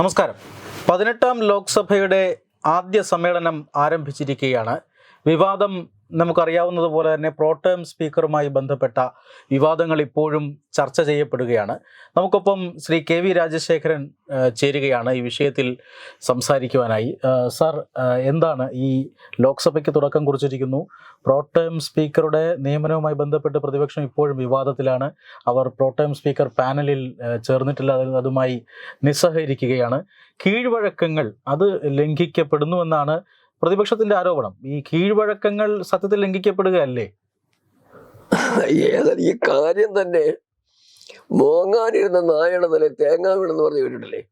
നമസ്കാരം. പതിനെട്ടാം ലോക്സഭയുടെ ആദ്യ സമ്മേളനം ആരംഭിച്ചിരിക്കുകയാണ്. വിവാദം നമുക്കറിയാവുന്നതുപോലെ തന്നെ പ്രോട്ടേം സ്പീക്കറുമായി ബന്ധപ്പെട്ട വിവാദങ്ങൾ ഇപ്പോഴും ചർച്ച ചെയ്യപ്പെടുകയാണ്. നമുക്കൊപ്പം ശ്രീ കെ വി രാജശേഖരൻ ചേരുകയാണ് ഈ വിഷയത്തിൽ സംസാരിക്കുവാനായി. സാർ എന്താണ് ഈ ലോക്സഭയ്ക്ക് തുടക്കം കുറിച്ചിരിക്കുന്നു? പ്രോട്ടേം സ്പീക്കറുടെ നിയമനവുമായി ബന്ധപ്പെട്ട് പ്രതിപക്ഷം ഇപ്പോഴും വിവാദത്തിലാണ്. അവർ പ്രോട്ടേം സ്പീക്കർ പാനലിൽ ചേർന്നിട്ടില്ല. അതുമായി നിസ്സഹകരിക്കുകയാണ്. കീഴ്വഴക്കങ്ങൾ അത് ലംഘിക്കപ്പെടുന്നുവെന്നാണ് പ്രതിപക്ഷത്തിന്റെ ആരോപണം. ഈ കീഴ്വഴക്കങ്ങൾ സത്യത്തിൽ ലംഘിക്കപ്പെടുകയല്ലേ? ഏതായാലും ഈ കാര്യം തന്നെ മോങ്ങാനിരുന്ന നായയുടെ തല തേങ്ങ വീണെന്ന് പറഞ്ഞ് കേട്ടിട്ടില്ലേ?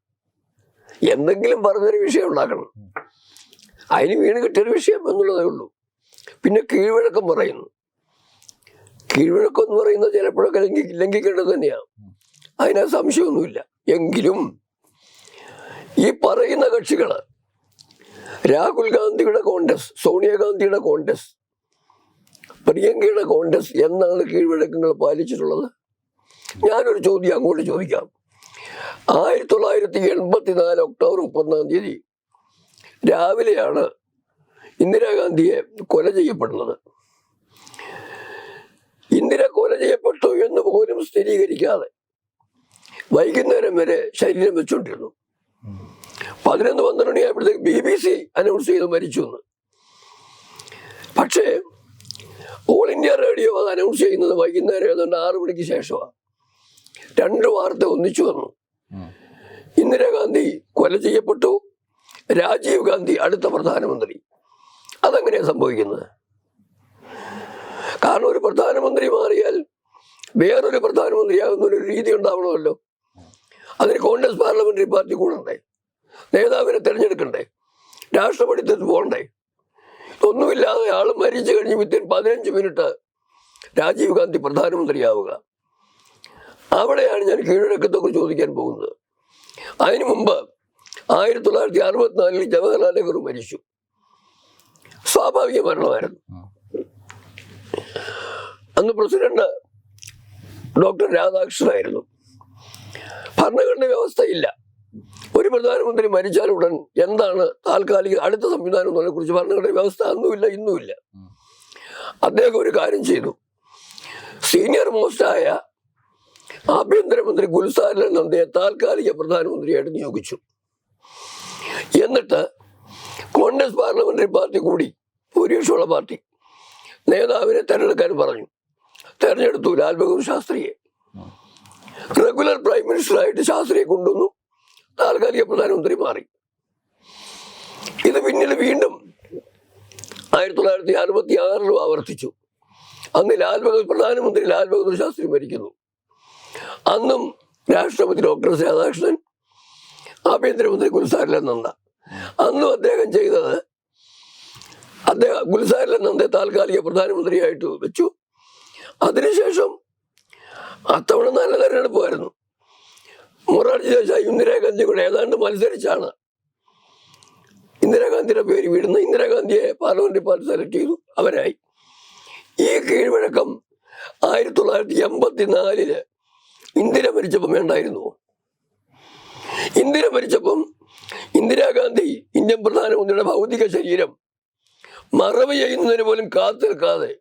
എന്തെങ്കിലും പറഞ്ഞൊരു വിഷയം ഉണ്ടാക്കണം. അതിന് വീണ് കിട്ടിയൊരു വിഷയം എന്നുള്ളതേ ഉള്ളൂ. പിന്നെ കീഴ്വഴക്കം പറയുന്നു. കീഴ്വഴക്കം എന്ന് പറയുന്നത് ചിലപ്പോഴൊക്കെ ലംഘി ലംഘിക്കേണ്ടത് തന്നെയാണ് അതിനാ സംശയമൊന്നുമില്ല. എങ്കിലും ഈ പറയുന്ന കക്ഷികൾ രാഹുൽ ഗാന്ധിയുടെ കോൺഗ്രസ് സോണിയാഗാന്ധിയുടെ കോൺഗ്രസ് പ്രിയങ്കയുടെ കോൺഗ്രസ് എന്നാണ് കീഴ്വഴക്കങ്ങൾ പാലിച്ചിട്ടുള്ളത്. ഞാനൊരു ചോദ്യം അങ്ങോട്ട് ചോദിക്കാം. ആയിരത്തി തൊള്ളായിരത്തി എൺപത്തി നാല് ഒക്ടോബർ മുപ്പത്തൊന്നാം തീയതി രാവിലെയാണ് ഇന്ദിരാഗാന്ധിയെ കൊല ചെയ്യപ്പെടുന്നത്. ഇന്ദിര കൊല ചെയ്യപ്പെട്ടു എന്ന് പോലും സ്ഥിരീകരിക്കാതെ വൈകുന്നേരം വരെ ശരീരം വെച്ചുകൊണ്ടിരുന്നു പതിനൊന്ന് പന്ത്രണ്ട് മണിയായപ്പോഴത്തേക്ക് ബി ബി സി അനൗൺസ് ചെയ്ത് മരിച്ചു എന്ന്. പക്ഷേ ഓൾ ഇന്ത്യ റേഡിയോ അത് അനൗൺസ് ചെയ്യുന്നത് വൈകുന്നേരം ഏതാണ്ട് ആറു മണിക്ക് ശേഷമാണ്. രണ്ട് വാർത്ത ഒന്നിച്ചു വന്നു. ഇന്ദിരാഗാന്ധി കൊല ചെയ്യപ്പെട്ടു. രാജീവ് ഗാന്ധി അടുത്ത പ്രധാനമന്ത്രി. അതെങ്ങനെയാണ് സംഭവിക്കുന്നത്. കാരണം ഒരു പ്രധാനമന്ത്രി മാറിയാൽ വേറൊരു പ്രധാനമന്ത്രിയാകുന്ന ഒരു രീതി ഉണ്ടാവണമല്ലോ. അതിന് കോൺഗ്രസ് പാർലമെന്ററി പാർട്ടി കൂടണ്ടേ? നേതാവിനെ തിരഞ്ഞെടുക്കണ്ടേ? രാഷ്ട്രപതിത്വത്തിൽ പോകണ്ടേ ഒന്നുമില്ലാതെ ആൾ മരിച്ചു കഴിഞ്ഞ് വിത്തിൻ പതിനഞ്ച് മിനിറ്റ് രാജീവ് ഗാന്ധി പ്രധാനമന്ത്രിയാവുക. അവിടെയാണ് ഞാൻ കീഴടക്കത്തെ കുറിച്ച് ചോദിക്കാൻ പോകുന്നത്. അതിനു മുമ്പ് ആയിരത്തി തൊള്ളായിരത്തി അറുപത്തിനാലിൽ ജവഹർലാൽ നെഹ്റു മരിച്ചു. സ്വാഭാവിക മരണമായിരുന്നു. അന്ന് പ്രസിഡന്റ് ഡോക്ടർ രാധാകൃഷ്ണനായിരുന്നു. ഭരണഘടന വ്യവസ്ഥയില്ല. ഒരു പ്രധാനമന്ത്രി മരിച്ചാൽ ഉടൻ എന്താണ് താൽക്കാലിക അടുത്ത സംവിധാനം എന്നതിനെ കുറിച്ച് ഭരണഘടന വ്യവസ്ഥ അന്നുമില്ല ഇന്നുമില്ല. അദ്ദേഹം ഒരു കാര്യം ചെയ്തു. സീനിയർ മോസ്റ്റായ ആഭ്യന്തരമന്ത്രി ഗുൽസാരിൽ നന്ദയെ താൽക്കാലിക പ്രധാനമന്ത്രിയായിട്ട് നിയോഗിച്ചു. എന്നിട്ട് കോൺഗ്രസ് പാർലമെന്ററി പാർട്ടി കൂടി ഭൂരിപക്ഷമുള്ള പാർട്ടി നേതാവിനെ തെരഞ്ഞെടുക്കാൻ പറഞ്ഞു. തെരഞ്ഞെടുത്തു ലാൽ ബഹദൂർ ശാസ്ത്രിയെ. റെഗുലർ പ്രൈം മിനിസ്റ്ററായിട്ട് ശാസ്ത്രിയെ കൊണ്ടുവന്നു. താൽക്കാലിക പ്രധാനമന്ത്രി മാറി. ഇത് പിന്നീട് വീണ്ടും ആയിരത്തി തൊള്ളായിരത്തി അറുപത്തി ആറിലും ആവർത്തിച്ചു. അന്ന് ലാൽ ബഹദൂർ പ്രധാനമന്ത്രി ലാൽ ബഹദൂർ ശാസ്ത്രി മരിക്കുന്നു. അന്നും രാഷ്ട്രപതി ഡോക്ടർ രാധാകൃഷ്ണൻ ആഭ്യന്തരമന്ത്രി ഗുൽസാരിലാൽ നന്ദ അന്നും അദ്ദേഹം ചെയ്തത് അദ്ദേഹം ഗുൽസാരിലാൽ നന്ദയെ താൽക്കാലിക പ്രധാനമന്ത്രിയായിട്ട് വെച്ചു. അതിനുശേഷം അത്തവണ നല്ല തെരഞ്ഞെടുപ്പായിരുന്നു മൊറാർജി ദേശായി ഇന്ദിരാഗാന്ധി കൂടെ ഏതാണ്ട് മത്സരിച്ചാണ്. ഇന്ദിരാഗാന്ധിയുടെ പേര് വീടുന്ന. ഇന്ദിരാഗാന്ധിയെ പാർലമെന്ററി പാർട്ടി സെലക്ട് ചെയ്തു. അവരായി. ഈ കീഴ്വഴക്കം ആയിരത്തി തൊള്ളായിരത്തി എൺപത്തിനാലിൽ ഇന്ദിര മരിച്ചപ്പം വേണ്ടായിരുന്നു ഇന്ദിര മരിച്ചപ്പം ഇന്ദിരാഗാന്ധി ഇന്ത്യൻ പ്രധാനമന്ത്രിയുടെ ഭൗതിക ശരീരം മറവ് ചെയ്യുന്നതിന് പോലും കാത്തിൽക്കാതെ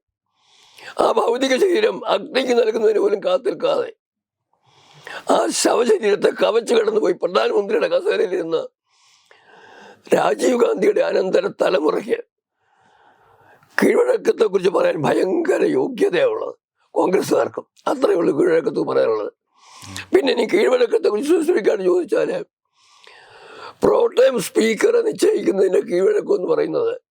ആ ഭൗതിക ശരീരം അഗ്നിക്ക് നൽകുന്നതിന് പോലും കാത്തു നിൽക്കാതെ ആ ശവശരീരത്തെ കവച്ചു കടന്നുപോയി പ്രധാനമന്ത്രിയുടെ കസേരയിലിരുന്ന് രാജീവ് ഗാന്ധിയുടെ അനന്തര തലമുറയ്ക്ക് കീഴ്വഴക്കത്തെക്കുറിച്ച് പറയാൻ ഭയങ്കര യോഗ്യതയുള്ളത് കോൺഗ്രസ്സുകാർക്കും. അത്രയേ ഉള്ളൂ കീഴ്വഴക്കത്ത് പറയാനുള്ളത്. പിന്നെ ഇനി കീഴ്വഴക്കത്തെ കുറിച്ച് സൂചിപ്പിക്കാൻ ചോദിച്ചാൽ പ്രോട്ടൈം സ്പീക്കറെ നിശ്ചയിക്കുന്നതിന്റെ കീഴ്വഴക്കം എന്ന് പറയുന്നത്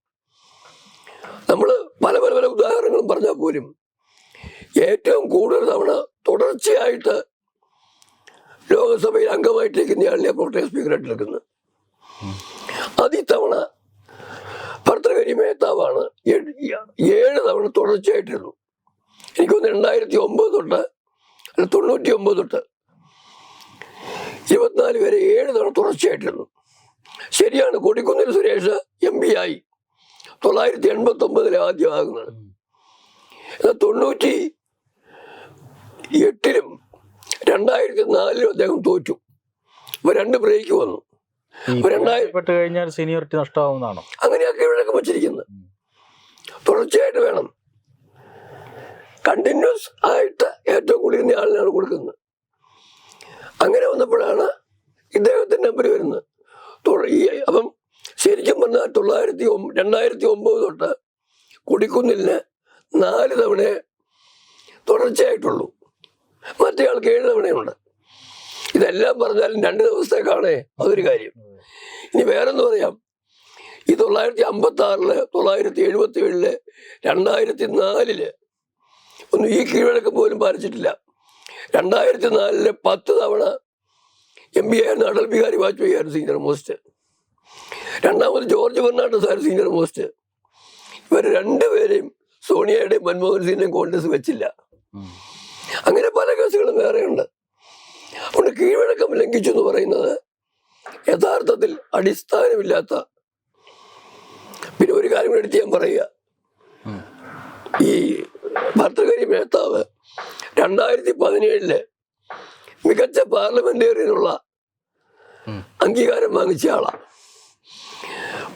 നമ്മൾ പല പല പല ഉദാഹരണങ്ങളും പറഞ്ഞാൽ പോലും ഏറ്റവും കൂടുതൽ തവണ തുടർച്ചയായിട്ട് ലോകസഭയിൽ അംഗമായിട്ടിരിക്കുന്നയാളിനെ പ്രോട്ടേം സ്പീക്കറായിട്ട് എടുക്കുന്നത് അത് ഇത്തവണ ഏഴ് ഏഴ് തവണ തുടർച്ചയായിട്ടിരുന്നു. എനിക്കൊന്ന് രണ്ടായിരത്തി ഒമ്പത് തൊട്ട് അല്ല തൊണ്ണൂറ്റി ഒമ്പത് തൊട്ട് ഇരുപത്തിനാല് വരെ ഏഴ് തവണ തുടർച്ചയായിട്ടിരുന്നു. ശരിയാണ് കൊടിക്കുന്നിൽ സുരേഷ് എം പി ആയി. തൊള്ളായിരത്തി എൺപത്തി ഒമ്പതിലെ ആദ്യമാകുന്നത്. എന്നാൽ തൊണ്ണൂറ്റി എട്ടിലും രണ്ടായിരത്തി നാലിലും അദ്ദേഹം തോറ്റു. അപ്പൊ രണ്ട് ബ്രേക്ക് വന്നു. ഈ ഒരു രണ്ടായി- കഴിഞ്ഞാൽ സീനിയോറിറ്റി നഷ്ടമാവുന്നതാണോ? അങ്ങനെ ഇവിടെയൊക്കെ വെച്ചിരിക്കുന്നത് തുടർച്ചയായിട്ട് വേണം. കണ്ടിന്യൂസ് ആയിട്ട് ഏറ്റവും കൂടുതൽ ആളിനാണ് കൊടുക്കുന്നത്. അങ്ങനെ വന്നപ്പോഴാണ് ഇദ്ദേഹത്തിന്റെ നമ്പർ വരുന്നത്. ഈ അപ്പം ശരിക്കും പറഞ്ഞാൽ തൊള്ളായിരത്തി രണ്ടായിരത്തി ഒമ്പത് തൊട്ട് കുടിക്കുന്നില്ല നാല് തവണ തുടർച്ചയായിട്ടുള്ളൂ. മറ്റേ ആൾക്ക് ഏഴ് തവണയുണ്ട്. ഇതെല്ലാം പറഞ്ഞാലും രണ്ട് ദിവസത്തേക്കാണേ അതൊരു കാര്യം. ഇനി വേറെന്ന് പറയാം. ഈ തൊള്ളായിരത്തി അമ്പത്തി ആറിൽ തൊള്ളായിരത്തി എഴുപത്തി ഏഴിൽ രണ്ടായിരത്തി നാലിൽ ഒന്നും ഈ കീഴ്വഴക്കം പോലും പാലിച്ചിട്ടില്ല. രണ്ടായിരത്തി നാലിൽ പത്ത് തവണ എം പി ആയിരുന്നു അടൽ ബിഹാരി വാജ്പേയി ആയിരുന്നു സീനിയർ മോസ്റ്റ്. രണ്ടാമത് ജോർജ് ഫെർണാണ്ടസ് ആയിരുന്നു സീനിയർ മോസ്റ്റ്. ഇവർ രണ്ടുപേരെയും സോണിയയുടെയും മൻമോഹൻ സിംഗിനെയും കോൺഗ്രസ് വെച്ചില്ല. അങ്ങനെ കേസുകളും വേറെയുണ്ട്. അതുകൊണ്ട് കീഴ്വഴക്കം ലംഘിച്ചു എന്ന് പറയുന്നത് യഥാർത്ഥത്തിൽ അടിസ്ഥാനമില്ലാത്ത പിന്നെ ഒരു കാര്യം കൂടി എടുത്ത് ഞാൻ പറയുക. ഈ ഭർത്തകരി മേത്താവ് രണ്ടായിരത്തി പതിനേഴിൽ മികച്ച പാർലമെന്റേറിയനുള്ള അംഗീകാരം വാങ്ങിച്ച ആളാ.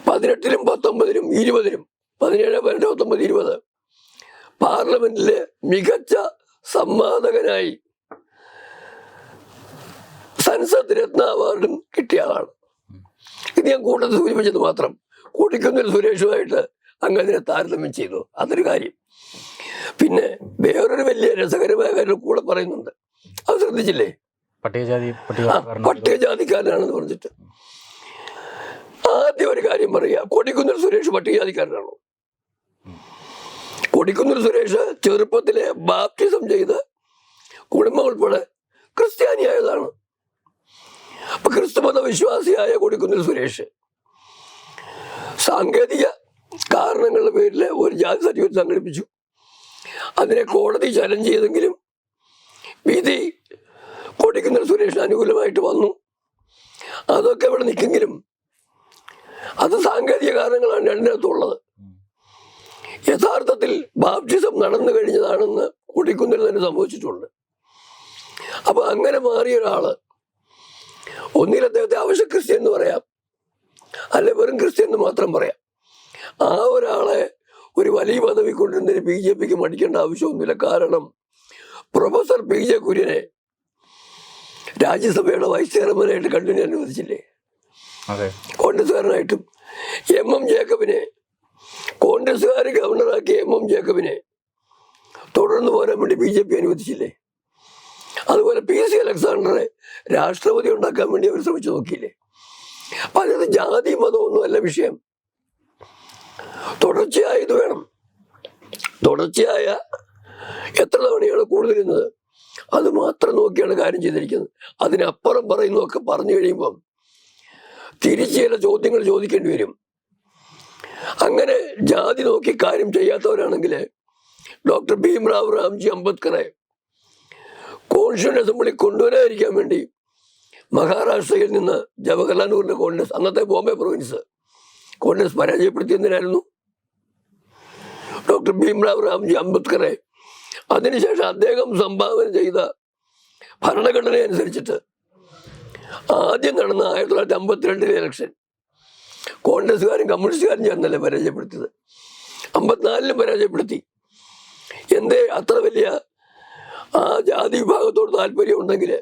പതിനെട്ടിലും പത്തൊമ്പതിലും ഇരുപതിലും പതിനേഴ് പതിനെട്ട് പത്തൊമ്പത് ഇരുപത് പാർലമെന്റിലെ മികച്ച സംവാദകനായി സൻസദ് രത്ന അവാർഡും കിട്ടിയ ആളാണ്. ഇത് ഞാൻ കൂട്ടത്തിൽ സൂചിപ്പിച്ചത് മാത്രം. കൂട്ടിക്കുന്നിൽ സുരേഷുമായിട്ട് അങ്ങ് അതിനെ താരതമ്യം ചെയ്തു. അതൊരു കാര്യം. പിന്നെ വേറൊരു വലിയ രസകരമായ കാര്യം കൂടെ പറയുന്നുണ്ട്. അത് ശ്രദ്ധിച്ചില്ലേ? പട്ടികജാതി പട്ടികജാതിക്കാരനാണെന്ന് പറഞ്ഞിട്ട്. ആദ്യം ഒരു കാര്യം പറയുക. കൊടിക്കുന്നിൽ സുരേഷ് പട്ടികജാതിക്കാരനാണോ? കൊടിക്കുന്നിൽ സുരേഷ് ചെറുപ്പത്തിലെ ബാപ്റ്റിസം ചെയ്ത് കുടുംബം ഉൾപ്പെടെ ക്രിസ്ത്യാനിയായതാണ്. അപ്പൊ ക്രിസ്തുമത വിശ്വാസിയായ കൊടിക്കുന്നിൽ സുരേഷ്. സാങ്കേതിക കാരണങ്ങളുടെ പേരിൽ ഒരു ജാതി സർട്ടിഫിക്കറ്റ് സംഘടിപ്പിച്ചു. അതിനെ കോടതി ചലഞ്ച് ചെയ്തെങ്കിലും വിധി കൊടിക്കുന്നിൽ സുരേഷിന് അനുകൂലമായിട്ട് വന്നു. അതൊക്കെ ഇവിടെ നിൽക്കെങ്കിലും അത് സാങ്കേതിക കാരണങ്ങളാണ് രണ്ടിനകത്തുള്ളത്. യഥാർത്ഥത്തിൽ ബാപ്റ്റിസം നടന്നു കഴിഞ്ഞതാണെന്ന് കൊടിക്കുന്നിൽ തന്നെ സംഭവിച്ചിട്ടുണ്ട്. അപ്പൊ അങ്ങനെ മാറിയ ഒരാൾ ഒന്നിൽ അദ്ദേഹത്തെ അവശ്യ ക്രിസ്ത്യൻ എന്ന് പറയാം. അല്ലെ വെറും ക്രിസ്ത്യൻ എന്ന് മാത്രം പറയാം. ആ ഒരാളെ ഒരു വലിയ പദവി കൊണ്ടുവരുന്നതിന് ബി ജെ പിക്ക് മടിക്കേണ്ട ആവശ്യമൊന്നുമില്ല. കാരണം പ്രൊഫസർ പി ജെ കുര്യനെ രാജ്യസഭയുടെ വൈസ് ചെയർമാനായിട്ട് കണ്ടിന്യൂ അനുവദിച്ചില്ലേ? കോൺഗ്രസ്സുകാരനായിട്ടും എം എം ജേക്കബിനെ കോൺഗ്രസ്സുകാർ ഗവർണറാക്കിയ എം എം ജേക്കബിനെ തുടർന്ന് പോരാൻ വേണ്ടി ബി ജെ പി അനുവദിച്ചില്ലേ? അതുപോലെ പി സി അലക്സാണ്ടറെ രാഷ്ട്രപതി ഉണ്ടാക്കാൻ വേണ്ടി അവർ ശ്രമിച്ചു നോക്കിയില്ലേ? അപ്പൊ അതിനകത്ത് ജാതി മതമൊന്നും അല്ല വിഷയം. തുടർച്ചയായ ഇത് വേണം. തുടർച്ചയായ എത്ര തവണയാണ് കൂടുതലിരുന്നത്? അത് മാത്രം നോക്കിയാണ് കാര്യം ചെയ്തിരിക്കുന്നത്. അതിനപ്പുറം പറയുന്നതൊക്കെ പറഞ്ഞു കഴിയുമ്പം തിരിച്ച് ചില ചോദ്യങ്ങൾ ചോദിക്കേണ്ടി വരും. അങ്ങനെ ജാതി നോക്കി കാര്യം ചെയ്യാത്തവരാണെങ്കിൽ ഡോക്ടർ ഭീംറാവ് റാംജി അംബേദ്കറെ കോൺസ്റ്റിറ്റ്യൂഷൻ അസംബ്ലി കൊണ്ടുവരാതിരിക്കാൻ വേണ്ടി മഹാരാഷ്ട്രയിൽ നിന്ന് ജവഹർലാൽ നെഹ്റുവിന്റെ കോൺഗ്രസ് അന്നത്തെ ബോംബെ പ്രൊവിൻസ് കോൺഗ്രസ് പരാജയപ്പെടുത്തിയതിനായിരുന്നു ഡോക്ടർ ഭീംറാവ് റാംജി അംബേദ്കറെ. അതിനുശേഷം അദ്ദേഹം സംഭാവന ചെയ്ത ഭരണഘടന അനുസരിച്ചിട്ട് ആദ്യം നടന്ന ആയിരത്തി തൊള്ളായിരത്തി അമ്പത്തിരണ്ടിലെ ഇലക്ഷൻ കോൺഗ്രസ്സുകാരും കമ്മ്യൂണിസ്റ്റുകാരും ചേർന്നല്ലേ പരാജയപ്പെടുത്തിയത്? അമ്പത്തിനാലിലും പരാജയപ്പെടുത്തി. എന്തേ അത്ര വലിയ ആ ജാതി വിഭാഗത്തോട് താല്പര്യം ഉണ്ടെങ്കിൽ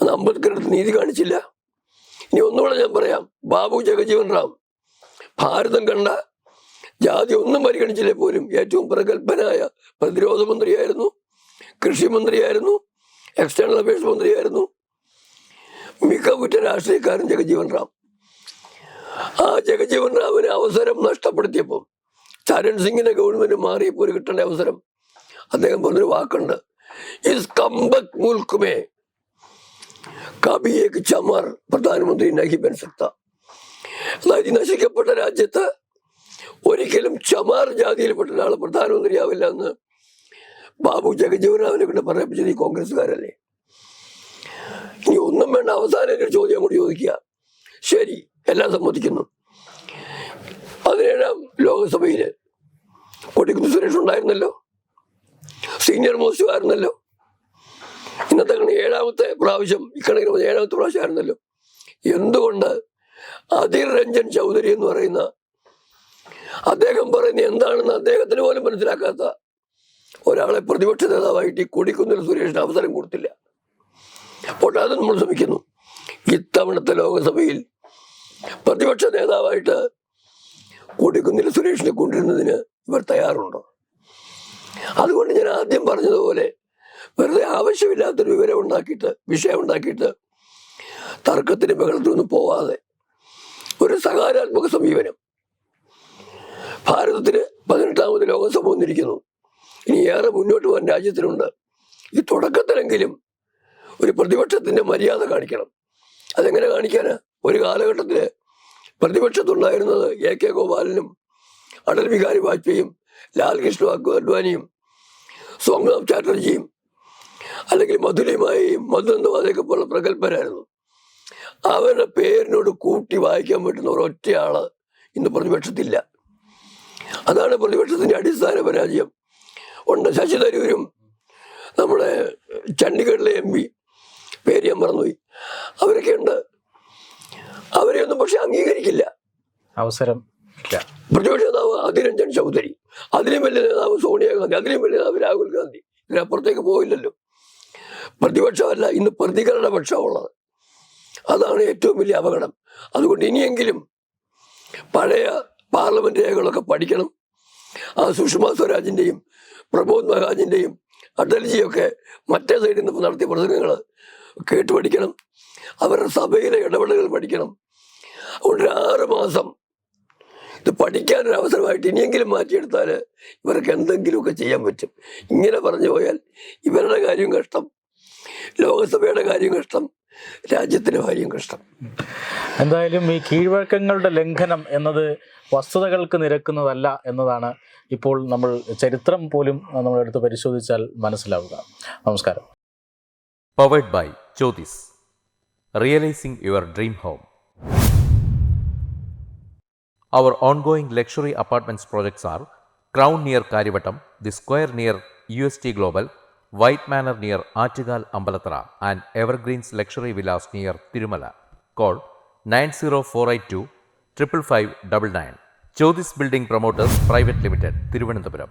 അത് അംബേദ്കറുടെ നീതി കാണിച്ചില്ല. ഇനി ഒന്നുകൂടെ ഞാൻ പറയാം. ബാബു ജഗജീവൻ റാം ഭാരതം കണ്ട ജാതി ഒന്നും പരിഗണിച്ചില്ലേ പോലും. ഏറ്റവും പ്രഗത്ഭനായ പ്രതിരോധ മന്ത്രിയായിരുന്നു കൃഷി മന്ത്രിയായിരുന്നു എക്സ്റ്റേണൽ അഫയേഴ്സ് മന്ത്രിയായിരുന്നു മികവുറ്റ രാഷ്ട്രീയക്കാരൻ ജഗജീവൻ റാം. ആ ജഗജീവൻ റാമിന് അവസരം നഷ്ടപ്പെടുത്തിയപ്പോൾ ചരൺ സിംഗിന്റെ ഗവൺമെന്റ് മാറിയപ്പോൾ കിട്ടേണ്ട അവസരം അദ്ദേഹം പറഞ്ഞൊരു വാക്കുണ്ട്. ഇസ് कम्बक मुल्क में കബി एक ചമാർ പ്രധാനമന്ത്രി നഹി ബൻ സക്ത അതായത് നശിക്കപ്പെട്ട രാജ്യത്ത് ഒരിക്കലും ചമാർ ജാതിയിൽപ്പെട്ട ഒരാൾ പ്രധാനമന്ത്രിയാവില്ല എന്ന് ബാബു ജഗജീവനാവിനെ കൊണ്ട് പറയിപ്പിച്ചത് ഈ കോൺഗ്രസ്സുകാരല്ലേ? ഇനി ഒന്നും വേണ്ട അവസാനം ഒരു ചോദ്യം കൂടി ചോദിക്കുക. ശരി എല്ലാം സമ്മതിക്കുന്നു. പതിനേഴാം ലോകസഭയിൽ കൊടിക്കുന്ന് സുരേഷ് ഉണ്ടായിരുന്നല്ലോ. സീനിയർ മോസ്റ്റ് ആയിരുന്നല്ലോ ഇന്നത്തെ കണക്ക് ഏഴാമത്തെ പ്രാവശ്യം ഇക്കണക്കിന് ഏഴാമത്തെ പ്രാവശ്യം ആയിരുന്നല്ലോ എന്തുകൊണ്ട് അധീർ രഞ്ജൻ ചൗധരി എന്ന് പറയുന്ന അദ്ദേഹം പറയുന്ന എന്താണെന്ന് അദ്ദേഹത്തിന് പോലും മനസ്സിലാക്കാത്ത ഒരാളെ പ്രതിപക്ഷ നേതാവായിട്ട് ഈ കൊടിക്കുന്നിൽ സുരേഷിന് അവസരം കൊടുത്തില്ല. അപ്പോൾ അത് നമ്മൾ ശ്രമിക്കുന്നു. ഇത്തവണത്തെ ലോകസഭയിൽ പ്രതിപക്ഷ നേതാവായിട്ട് കൊടിക്കുന്നിൽ സുരേഷിനെ കൊണ്ടിരുന്നതിന് ഇവർ തയ്യാറുണ്ടോ? അതുകൊണ്ട് ഞാൻ ആദ്യം പറഞ്ഞതുപോലെ വെറുതെ ആവശ്യമില്ലാത്തൊരു വിവരം ഉണ്ടാക്കിയിട്ട് വിഷയം ഉണ്ടാക്കിയിട്ട് തർക്കത്തിന് ബഹളത്തിനൊന്നും പോവാതെ ഒരു സകാരാത്മക സമീപനം. ഭാരതത്തിന് പതിനെട്ടാമത് ലോകസഭ വന്നിരിക്കുന്നു. ഇനി ഏറെ മുന്നോട്ട് പോകാൻ രാജ്യത്തിനുണ്ട്. ഈ തുടക്കത്തിലെങ്കിലും ഒരു പ്രതിപക്ഷത്തിന്റെ മര്യാദ കാണിക്കണം. അതെങ്ങനെ കാണിക്കാനാ? ഒരു കാലഘട്ടത്തിൽ പ്രതിപക്ഷത്തുണ്ടായിരുന്നത് എ കെ ഗോപാലനും അടൽ ബിഹാരി വാജ്പേയിയും ലാൽ കൃഷ്ണ അദ്വാനിയും സോമനാഥ് ചാറ്റർജിയും അല്ലെങ്കിൽ മധുരയുമായി മധുരന്ദവാദയൊക്കെ പോലുള്ള പ്രഗത്ഭരായിരുന്നു. അവരുടെ പേരിനോട് കൂട്ടി വായിക്കാൻ പറ്റുന്ന ഒരൊറ്റയാൾ ഇന്ന് പ്രതിപക്ഷത്തില്ല. അതാണ് പ്രതിപക്ഷത്തിന്റെ അടിസ്ഥാന പരാജയം. ഉണ്ട് ശശി തരൂരും നമ്മുടെ ചണ്ഡീഗഡിലെ എം പി പേര് ഞാൻ മറന്നുപോയി. അവരൊക്കെ ഉണ്ട്. അവരെയൊന്നും പക്ഷെ അംഗീകരിക്കില്ല. അവസരം പ്രതിപക്ഷ നേതാവ് അതിരഞ്ജൻ ചൗധരി അതിലും വലിയ നേതാവ് സോണിയാഗാന്ധി അതിലും വലിയ നേതാവ് രാഹുൽ ഗാന്ധി. ഇതിനപ്പുറത്തേക്ക് പോയില്ലല്ലോ. പ്രതിപക്ഷമല്ല ഇന്ന് പ്രതികരണ പക്ഷമുള്ളത് അതാണ് ഏറ്റവും വലിയ അപകടം. അതുകൊണ്ട് ഇനിയെങ്കിലും പഴയ പാർലമെന്റ് രേഖകളൊക്കെ പഠിക്കണം. ആ സുഷമ സ്വരാജിന്റെയും പ്രബോധ് മഹാജിന്റെയും അടൽജിയൊക്കെ മറ്റേ സൈഡിൽ നിന്ന് നടത്തിയ പ്രസംഗങ്ങൾ കേട്ട് പഠിക്കണം അവരുടെ സഭയിലെ ഇടപെടലുകൾ പഠിക്കണം. അതുകൊണ്ട് ആറ് മാസം ഇത് പഠിക്കാനൊരു അവസരമായിട്ട് ഇനിയെങ്കിലും മാറ്റിയെടുത്താൽ ഇവർക്ക് എന്തെങ്കിലുമൊക്കെ ചെയ്യാൻ പറ്റും ഇങ്ങനെ പറഞ്ഞു പോയാൽ ഇവരുടെ കാര്യം കഷ്ടം ലോകസഭയുടെ കാര്യം കഷ്ടം രാജ്യത്തിന്റെ കാര്യം കഷ്ടം എന്തായാലും ഈ കീഴ്വഴക്കങ്ങളുടെ ലംഘനം എന്നത് വസ്തുതകൾക്ക് നിരക്കുന്നതല്ല എന്നതാണ് ഇപ്പോൾ നമ്മൾ ചരിത്രം പോലും നമ്മളെടുത്ത് പരിശോധിച്ചാൽ മനസ്സിലാവുക നമസ്കാരം powered by Jyotis. Realising your dream home. Our ongoing luxury apartments projects are Crown near Karivattam, The Square near UST Global, White Manor near Achigal Ambalatra, and Evergreens Luxury Villas near Tirumala. Call 90482 55599. Jyotis Building Promoters Private Limited, Thiruvananthapuram.